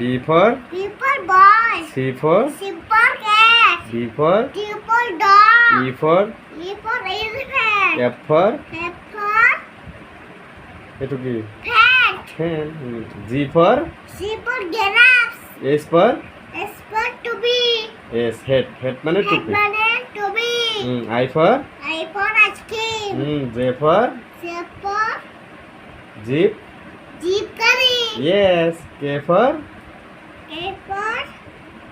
B for B for boy. C for C for cat. D for D for dog. E for E for elephant. F for F for এটু কি fan. Fan G for C for giraffe. S for S for to be. S head head মানে Head টুপি মানে to be. Hmm I for I for ice cream. Hmm J for C for jeep jeep curry. yes K for For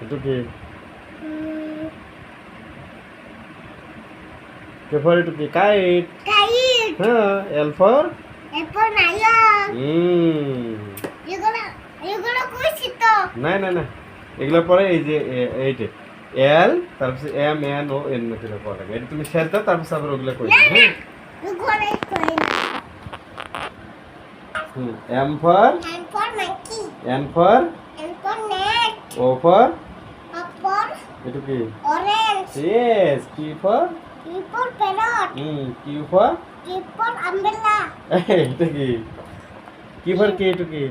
এটু কি K for এটু কি? Kite. kite. হ্যাঁ L for? F for lion. হুম। এগুলো এগুলো কইছি তো। না না না এগুলো পরে এই যে এইটে। এল তারপর এম এন ও এন মধ্যে পড়া লাগে এটা তুমি শেষ দাও তারপর আবার ওগুলো হ্যাঁ এগুলো কই হুম M for And for monkey. N for And for net. O for Up for এটা কি orange. ইয়েস কি for P for parrot. Hmm Q for Q for umbrella. এটা কি কি ফর কি এটা কি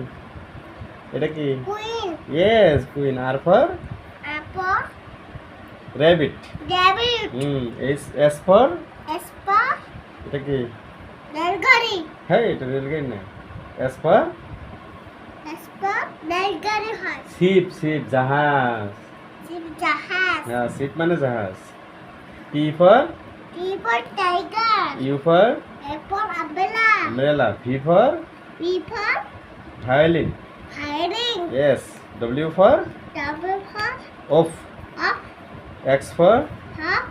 এটা কি Queen. Yes queen R for R for rabbit David. Hmm S S for S for এটা কি Nalgari. হ্যাঁ এটা রেলগাড়ি না এস ফর শিপ শিপ জাহাজ Ship jahaz. হ্যাঁ শিপ মানে জাহাজ T for T for tiger. U for A for umbrella. umbrella V for V for violin hiding. Yes W for W for of up. X for Up.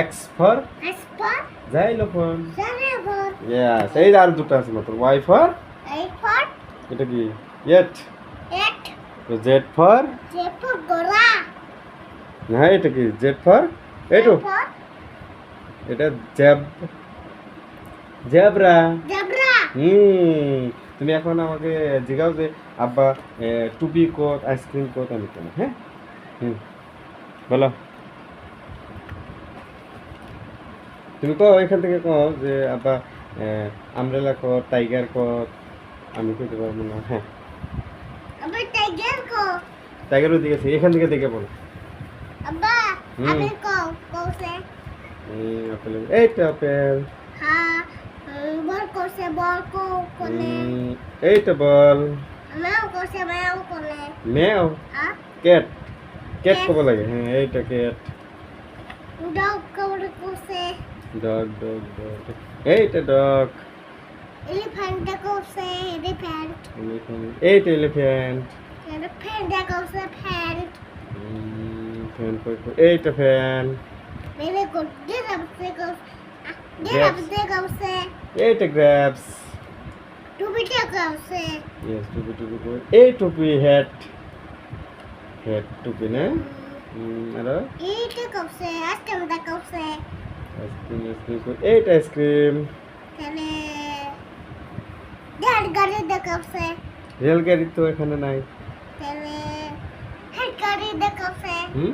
X for S for xylophone xylophone. Yes এই আর দুটো আছে মাত্র Y for এটা কি? Yacht eight. Z for J for gora. হ্যাঁ এটা কি? জেড ফর এইটু এটা জ্যাব জ্যাবরা। zebra. হুম। তুমি এখন আমাকে জিগাও যে আব্বা টুপি কোট আইসক্রিম কোট আমি কেন? হ্যাঁ? হুম। বলো। তুমি কো এখান থেকে কো যে আব্বা আমরেলা কোট টাইগার কোট আমি কইতে পারব না হ্যাঁ tiger ko. টাইগারও এখান থেকে দেখে বলো ko. Ko se. হুম, আপেল এইটা আপেল. হুম, এইটা বল Mao ko se mao kone. Meow Ha. Cat cat কবে লাগে হ্যাঁ এইটা cat ko ko se. Dog dog dog এইটা dog Elephant ko se elephant. এইটা elephant Elephant ko se pant. Fan এইটা fan Very good. Get up se ko. Get Yes. up se ko se. এইটা grapes bi ko se. Yes টুপি টুপি করে এই টুপি hat hat টুপি না আরও Ite ko se. Astam da ice cream ice cream এইটা ice cream Tele. Gari da ko se. রেলগাড়ি তো এখানে নাই gari da ko se. হুম